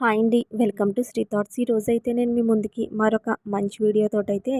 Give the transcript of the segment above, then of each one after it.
Hi అండి. Welcome to Sri Thoughts. ఈరోజు అయితే నేను మీ ముందుకి మరొక మంచి వీడియోతోటైతే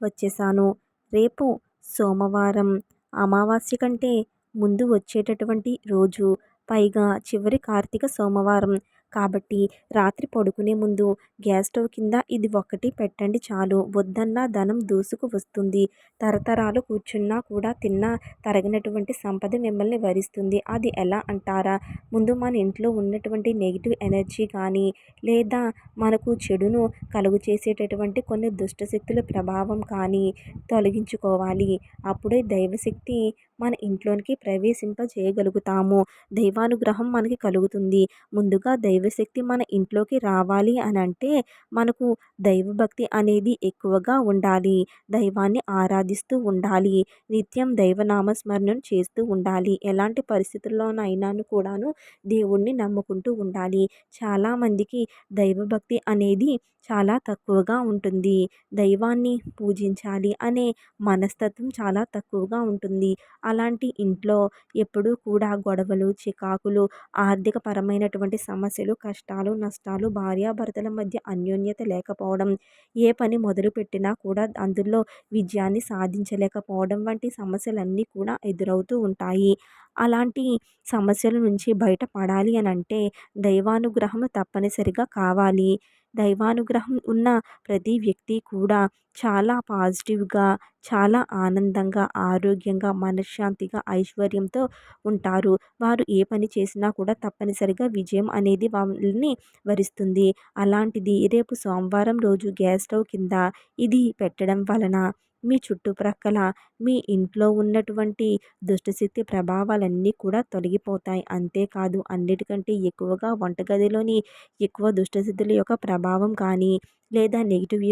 వచ్చేసాను. రేపు సోమవారం అమావాస్య కంటే ముందు వచ్చేటటువంటి రోజు. పైగా చివరి కార్తీక సోమవారం. కాబట్టి రాత్రి పడుకునే ముందు గ్యాస్ స్టవ్ కింద ఇది ఒకటి పెట్టండి చాలు. వద్దన్నా ధనం దూసుకు వస్తుంది. తరతరాలు కూర్చున్నా కూడా తిన్నా తరగినటువంటి సంపద మిమ్మల్ని వరిస్తుంది. అది ఎలా అంటారా? ముందు మన ఇంట్లో ఉన్నటువంటి నెగిటివ్ ఎనర్జీ కానీ లేదా మనకు చెడును కలుగు చేసేటటువంటి కొన్ని దుష్టశక్తుల ప్రభావం కానీ తొలగించుకోవాలి. అప్పుడే దైవశక్తి మన ఇంట్లోనికి ప్రవేశింపజేయగలుగుతాము. దైవానుగ్రహం మనకి కలుగుతుంది. ముందుగా దైవశక్తి మన ఇంట్లోకి రావాలి అని అంటే మనకు దైవభక్తి అనేది ఎక్కువగా ఉండాలి. దైవాన్ని ఆరాధిస్తూ ఉండాలి. నిత్యం దైవనామస్మరణం చేస్తూ ఉండాలి. ఎలాంటి పరిస్థితుల్లోనైనాను కూడాను దేవుణ్ణి నమ్ముకుంటూ ఉండాలి. చాలామందికి దైవభక్తి అనేది చాలా తక్కువగా ఉంటుంది. దైవాన్ని పూజించాలి అనే మనస్తత్వం చాలా తక్కువగా ఉంటుంది. అలాంటి ఇంట్లో ఎప్పుడూ కూడా గొడవలు చికాకులు ఆర్థికపరమైనటువంటి సమస్యలు కష్టాలు నష్టాలు భార్యాభర్తల మధ్య అన్యోన్యత లేకపోవడం ఏ పని మొదలుపెట్టినా కూడా అందులో విజయాన్ని సాధించలేకపోవడం వంటి సమస్యలన్నీ కూడా ఎదురవుతూ ఉంటాయి. అలాంటి సమస్యల నుంచి బయటపడాలి అని అంటే దైవానుగ్రహం తప్పనిసరిగా కావాలి. దైవానుగ్రహం ఉన్న ప్రతి వ్యక్తి కూడా చాలా పాజిటివ్గా చాలా ఆనందంగా ఆరోగ్యంగా మనశ్శాంతిగా ఐశ్వర్యంతో ఉంటారు. వారు ఏ పని చేసినా కూడా తప్పనిసరిగా విజయం అనేది వాళ్ళని వరిస్తుంది. అలాంటిది రేపు సోమవారం రోజు గ్యాస్ స్టవ్ కింద ఇది పెట్టడం వలన మీ చుట్టుప్రక్కల మీ ఇంట్లో ఉన్నటువంటి దుష్టశక్తి ప్రభావాలన్నీ కూడా తొలగిపోతాయి. అంతేకాదు అన్నిటికంటే ఎక్కువగా వంటగదిలోని ఎక్కువ దుష్టశక్తుల యొక్క ప్రభావం కానీ లేదా నెగిటివ్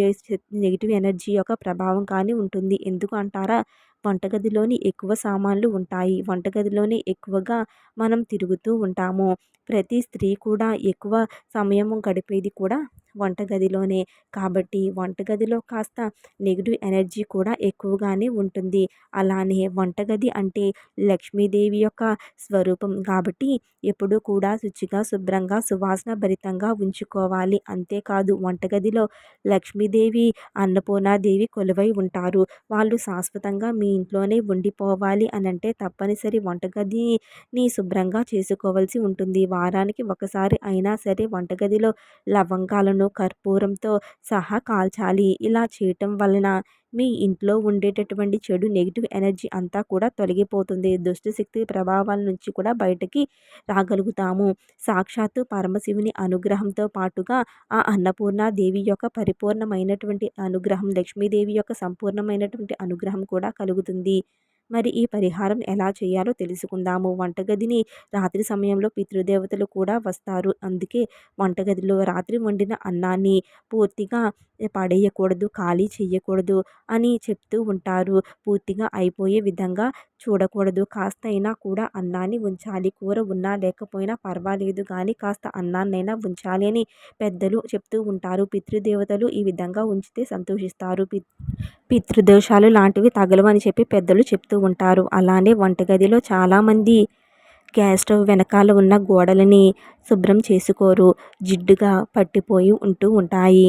నెగిటివ్ ఎనర్జీ యొక్క ప్రభావం కానీ ఉంటుంది. ఎందుకు అంటారా? వంటగదిలోని ఎక్కువ సామాన్లు ఉంటాయి. వంటగదిలోనే ఎక్కువగా మనం తిరుగుతూ ఉంటాము. ప్రతి స్త్రీ కూడా ఎక్కువ సమయం గడిపేది కూడా వంటగదిలోనే. కాబట్టి వంటగదిలో కాస్త నెగిటివ్ ఎనర్జీ కూడా ఎక్కువగానే ఉంటుంది. అలానే వంటగది అంటే లక్ష్మీదేవి యొక్క స్వరూపం కాబట్టి ఎప్పుడూ కూడా శుచిగా శుభ్రంగా సువాసన భరితంగా ఉంచుకోవాలి. అంతేకాదు వంటగదిలో లక్ష్మీదేవి అన్నపూర్ణాదేవి కొలువై ఉంటారు. వాళ్ళు శాశ్వతంగా మీ ఇంట్లోనే ఉండిపోవాలి అని అంటే తప్పనిసరి వంటగదిని శుభ్రంగా చేసుకోవాల్సి ఉంటుంది. వారానికి ఒకసారి అయినా సరే వంటగదిలో లవంగాలను కర్పూరంతో సహా కాల్చాలి. ఇలా చేయటం వలన మీ ఇంట్లో ఉండేటటువంటి చెడు నెగిటివ్ ఎనర్జీ అంతా కూడా తొలగిపోతుంది. దుష్టశక్తి ప్రభావాల నుంచి కూడా బయటకి రాగలుగుతాము. సాక్షాత్తు పరమశివుని అనుగ్రహంతో పాటుగా ఆ అన్నపూర్ణ దేవి యొక్క పరిపూర్ణమైనటువంటి అనుగ్రహం లక్ష్మీదేవి యొక్క సంపూర్ణమైనటువంటి అనుగ్రహం కూడా కలుగుతుంది. మరి ఈ పరిహారం ఎలా చేయాలో తెలుసుకుందాము. వంటగదిని రాత్రి సమయంలో పితృదేవతలు కూడా వస్తారు. అందుకే వంటగదిలో రాత్రి వండిన అన్నాన్ని పూర్తిగా పడేయకూడదు ఖాళీ చేయకూడదు అని చెప్తూ ఉంటారు. పూర్తిగా అయిపోయే విధంగా చూడకూడదు. కాస్త అయినా కూడా అన్నాన్ని ఉంచాలి. కూర ఉన్నా లేకపోయినా పర్వాలేదు కానీ కాస్త అన్నాన్నైనా ఉంచాలి అని పెద్దలు చెప్తూ ఉంటారు. పితృదేవతలు ఈ విధంగా ఉంచితే సంతోషిస్తారు. పితృదోషాలు లాంటివి తగలవని చెప్పి పెద్దలు చెప్తూ ఉంటారు. అలానే వంటగదిలో చాలామంది గ్యాస్ స్టవ్ వెనకాల ఉన్న గోడలని శుభ్రం చేసుకోరు. జిడ్డుగా పట్టిపోయి ఉంటూ ఉంటాయి.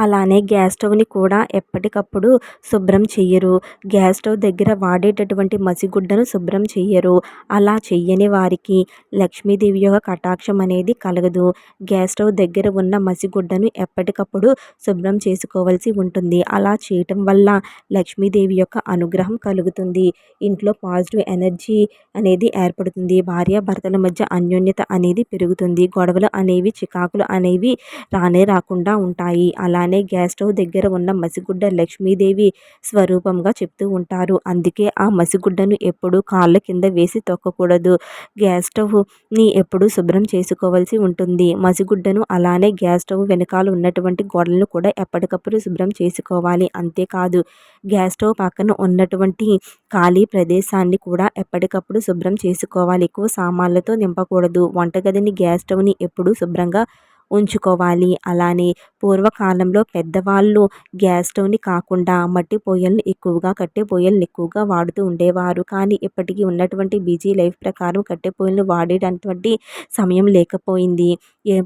అలానే గ్యాస్ స్టవ్ని కూడా ఎప్పటికప్పుడు శుభ్రం చెయ్యరు. గ్యాస్ స్టవ్ దగ్గర వాడేటటువంటి మసిగుడ్డను శుభ్రం చెయ్యరు. అలా చెయ్యని వారికి లక్ష్మీదేవి యొక్క కటాక్షం అనేది కలగదు. గ్యాస్ స్టవ్ దగ్గర ఉన్న మసిగుడ్డను ఎప్పటికప్పుడు శుభ్రం చేసుకోవాల్సి ఉంటుంది. అలా చేయటం వల్ల లక్ష్మీదేవి యొక్క అనుగ్రహం కలుగుతుంది. ఇంట్లో పాజిటివ్ ఎనర్జీ అనేది ఏర్పడుతుంది. భార్య భర్తల మధ్య అన్యోన్యత అనేది పెరుగుతుంది. గొడవలు అనేవి చికాకులు అనేవి రానే రాకుండా ఉంటాయి. అలానే అలానే గ్యాస్ స్టవ్ దగ్గర ఉన్న మసిగుడ్డ లక్ష్మీదేవి స్వరూపంగా చెప్తూ ఉంటారు. అందుకే ఆ మసిగుడ్డను ఎప్పుడు కాళ్ళ కింద వేసి తొక్కకూడదు. గ్యాస్ స్టవ్ని ఎప్పుడు శుభ్రం చేసుకోవాల్సి ఉంటుంది. మసిగుడ్డను అలానే గ్యాస్ స్టవ్ వెనకాల ఉన్నటువంటి గోడలను కూడా ఎప్పటికప్పుడు శుభ్రం చేసుకోవాలి. అంతేకాదు గ్యాస్ స్టవ్ పక్కన ఉన్నటువంటి ఖాళీ ప్రదేశాన్ని కూడా ఎప్పటికప్పుడు శుభ్రం చేసుకోవాలి. ఎక్కువ సామాన్లతో నింపకూడదు. వంటగదిని గ్యాస్ స్టవ్ని ఎప్పుడు శుభ్రంగా ఉంచుకోవాలి. అలానే పూర్వకాలంలో పెద్దవాళ్ళు గ్యాస్ స్టవ్ని కాకుండా మట్టి పొయ్యల్ని ఎక్కువగా కట్టె పొయ్యల్ని ఎక్కువగా వాడుతూ ఉండేవారు. కానీ ఇప్పటికీ ఉన్నటువంటి బిజీ లైఫ్ ప్రకారం కట్టె పొయ్యలను వాడేటటువంటి సమయం లేకపోయింది.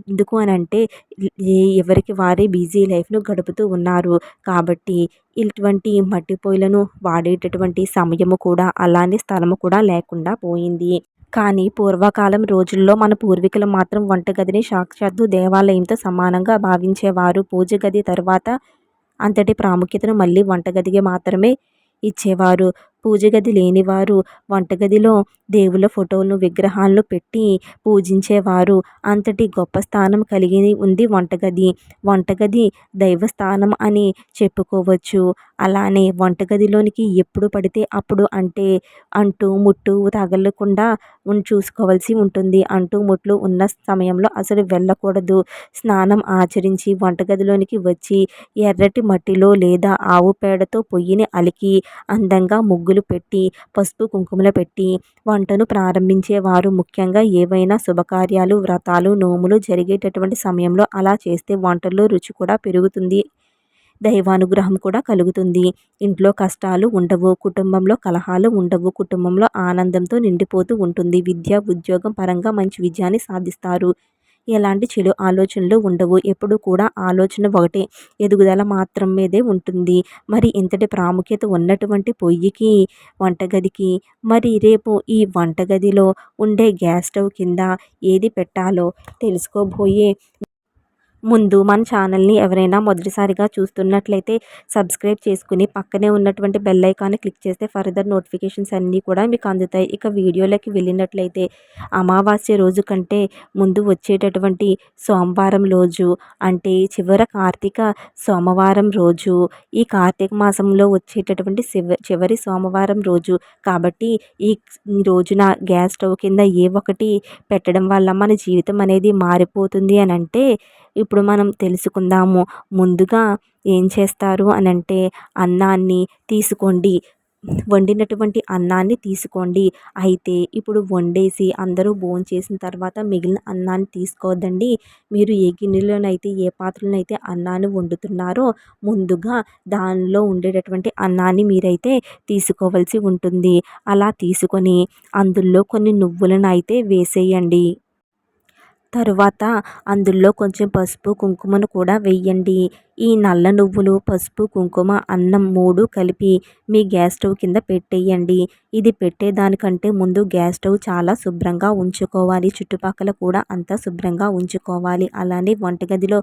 ఎందుకు అని అంటే ఎవరికి వారే బిజీ లైఫ్ను గడుపుతూ ఉన్నారు. కాబట్టి ఇటువంటి మట్టి పొయ్యలను వాడేటటువంటి సమయము కూడా అలానే స్థలము కూడా లేకుండా పోయింది. కానీ పూర్వకాలం రోజుల్లో మన పూర్వీకులు మాత్రం వంటగదిని సాక్షాత్తు దేవాలయంతో సమానంగా భావించేవారు. పూజ గది తర్వాత అంతటి ప్రాముఖ్యతను మళ్ళీ వంటగదికి మాత్రమే ఇచ్చేవారు. పూజ గది లేనివారు వంటగదిలో దేవుళ్ళ ఫోటోలను విగ్రహాలను పెట్టి పూజించేవారు. అంతటి గొప్ప స్థానం కలిగి ఉంది వంటగది. వంటగది దైవస్థానం అని చెప్పుకోవచ్చు. అలానే వంటగదిలోనికి ఎప్పుడు పడితే అప్పుడు అంటే అంటూ ముట్టు తగలకుండా చూసుకోవాల్సి ఉంటుంది. అంటూ ముట్లు ఉన్న సమయంలో అసలు వెళ్ళకూడదు. స్నానం ఆచరించి వంటగదిలోనికి వచ్చి ఎర్రటి మట్టిలో లేదా ఆవు పేడతో పొయ్యిని అలికి అందంగా ముగ్గులు పెట్టి పసుపు కుంకుమలు పెట్టి వంటను ప్రారంభించేవారు. ముఖ్యంగా ఏవైనా శుభకార్యాలు వ్రతాలు నోములు జరిగేటటువంటి సమయంలో అలా చేస్తే వంటల్లో రుచి కూడా పెరుగుతుంది. దైవానుగ్రహం కూడా కలుగుతుంది. ఇంట్లో కష్టాలు ఉండవు కుటుంబంలో కలహాలు ఉండవు కుటుంబంలో ఆనందంతో నిండిపోతూ ఉంటుంది. విద్య ఉద్యోగం పరంగా మంచి విజయాన్ని సాధిస్తారు. ఎలాంటి చెడు ఆలోచనలు ఉండవు. ఎప్పుడు కూడా ఆలోచన ఒకటే. ఎదుగుదల మాత్రం మీదే ఉంటుంది. మరి ఇంతటి ప్రాముఖ్యత ఉన్నటువంటి పొయ్యికి వంటగదికి మరి రేపు ఈ వంటగదిలో ఉండే గ్యాస్ స్టవ్ కింద ఏది పెట్టాలో తెలుసుకోబోయే ముందు మన ఛానల్ని ఎవరైనా మొదటిసారిగా చూస్తున్నట్లయితే సబ్స్క్రైబ్ చేసుకుని పక్కనే ఉన్నటువంటి బెల్ ఐకాన్ని క్లిక్ చేస్తే ఫర్దర్ నోటిఫికేషన్స్ అన్నీ కూడా మీకు అందుతాయి. ఇక వీడియోలోకి వెళ్ళినట్లయితే అమావాస్య రోజు కంటే ముందు వచ్చేటటువంటి సోమవారం రోజు అంటే చివర కార్తీక సోమవారం రోజు ఈ కార్తీక మాసంలో వచ్చేటటువంటి చివరి సోమవారం రోజు కాబట్టి ఈ రోజున గ్యాస్ స్టవ్ కింద ఏ ఒకటి పెట్టడం వల్ల మన జీవితం అనేది మారిపోతుంది అని అంటే ఇప్పుడు మనం తెలుసుకుందాము. ముందుగా ఏం చేస్తారు అని అంటే అన్నాన్ని తీసుకోండి. వండినటువంటి అన్నాన్ని తీసుకోండి. అయితే ఇప్పుడు వండేసి అందరూ భోంచేసిన తర్వాత మిగిలిన అన్నాన్ని తీసుకోవద్దండి. మీరు ఏ గిన్నెలోనైతే ఏ పాత్రలోనైతే అన్నాన్ని వండుతున్నారో ముందుగా దానిలో ఉండేటటువంటి అన్నాన్ని మీరైతే తీసుకోవాల్సి ఉంటుంది. అలా తీసుకొని అందులో కొన్ని నువ్వులను అయితే వేసేయండి. తరువాత అందులో కొంచెం పసుపు కుంకుమను కూడా వేయండి. ఈ నల్ల నువ్వులు పసుపు కుంకుమ అన్నం మూడు కలిపి మీ గ్యాస్ స్టవ్ కింద పెట్టేయండి. ఇది పెట్టేదానికంటే ముందు గ్యాస్ స్టవ్ చాలా శుభ్రంగా ఉంచుకోవాలి. చుట్టుపక్కల కూడా అంతా శుభ్రంగా ఉంచుకోవాలి. అలానే వంటగదిలో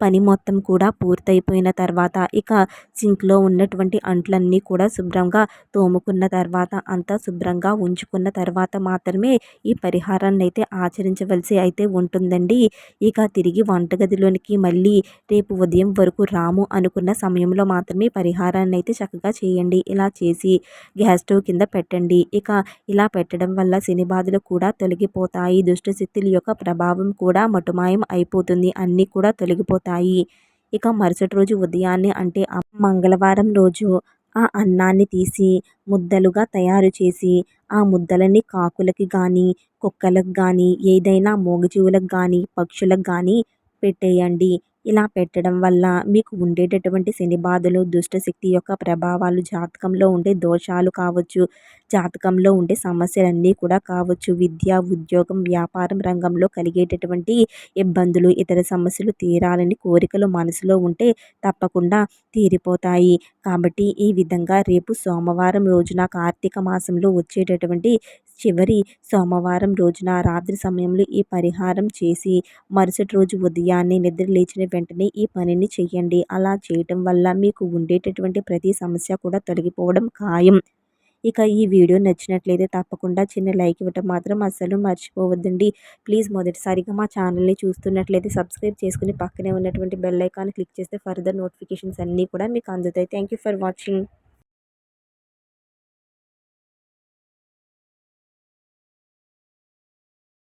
పని మొత్తం కూడా పూర్తయిపోయిన తర్వాత ఇక సింక్లో ఉన్నటువంటి అంట్లన్నీ కూడా శుభ్రంగా తోముకున్న తర్వాత అంతా శుభ్రంగా ఉంచుకున్న తర్వాత మాత్రమే ఈ పరిహారాన్ని అయితే ఆచరించవలసి అయితే ఉంటుందండి. ఇక తిరిగి వంటగదిలోనికి మళ్ళీ రేపు ఉదయం వరకు రాము అనుకున్న సమయంలో మాత్రమే పరిహారాన్ని అయితే చక్కగా చేయండి. ఇలా చేసి గ్యాస్ స్టవ్ కింద పెట్టండి. ఇక ఇలా పెట్టడం వల్ల శని బాధలు కూడా తొలగిపోతాయి. దుష్టశక్తుల యొక్క ప్రభావం కూడా మటుమాయం అయిపోతుంది. అన్నీ కూడా తొలగిపోతాయి. అవుతాయి ఇక మరుసటి రోజు ఉదయాన్నే అంటే మంగళవారం రోజు ఆ అన్నాన్ని తీసి ముద్దలుగా తయారు చేసి ఆ ముద్దలని కాకులకి కానీ కుక్కలకు కానీ ఏదైనా మూగజీవులకు కానీ పక్షులకు కానీ పెట్టేయండి. ఇలా పెట్టడం వల్ల మీకు ఉండేటటువంటి శని బాధలు దుష్టశక్తి యొక్క ప్రభావాలు జాతకంలో ఉండే దోషాలు కావచ్చు జాతకంలో ఉండే సమస్యలన్నీ కూడా కావచ్చు. విద్య ఉద్యోగం వ్యాపారం రంగంలో కలిగేటటువంటి ఇబ్బందులు ఇతర సమస్యలు తీరాలని కోరికలు మనసులో ఉంటే తప్పకుండా తీరిపోతాయి. కాబట్టి ఈ విధంగా రేపు సోమవారం రోజున కార్తీక మాసంలో వచ్చేటటువంటి చివరి సోమవారం రోజున రాత్రి సమయంలో ఈ పరిహారం చేసి మరుసటి రోజు ఉదయాన్నే నిద్ర లేచిన వెంటనే ఈ పనిని చేయండి. అలా చేయటం వల్ల మీకు ఉండేటటువంటి ప్రతి సమస్య కూడా తొలగిపోవడం ఖాయం. ఇక ఈ వీడియో నచ్చినట్లయితే తప్పకుండా చిన్న లైక్ ఇవ్వటం మాత్రం అస్సలు మర్చిపోవద్దండి. ప్లీజ్ మొదటిసారిగా మా ఛానల్ని చూస్తున్నట్లయితే సబ్స్క్రైబ్ చేసుకుని పక్కనే ఉన్నటువంటి బెల్ ఐకాన్ క్లిక్ చేస్తే ఫర్దర్ నోటిఫికేషన్స్ అన్నీ కూడా మీకు అందుతాయి. Thank you for watching.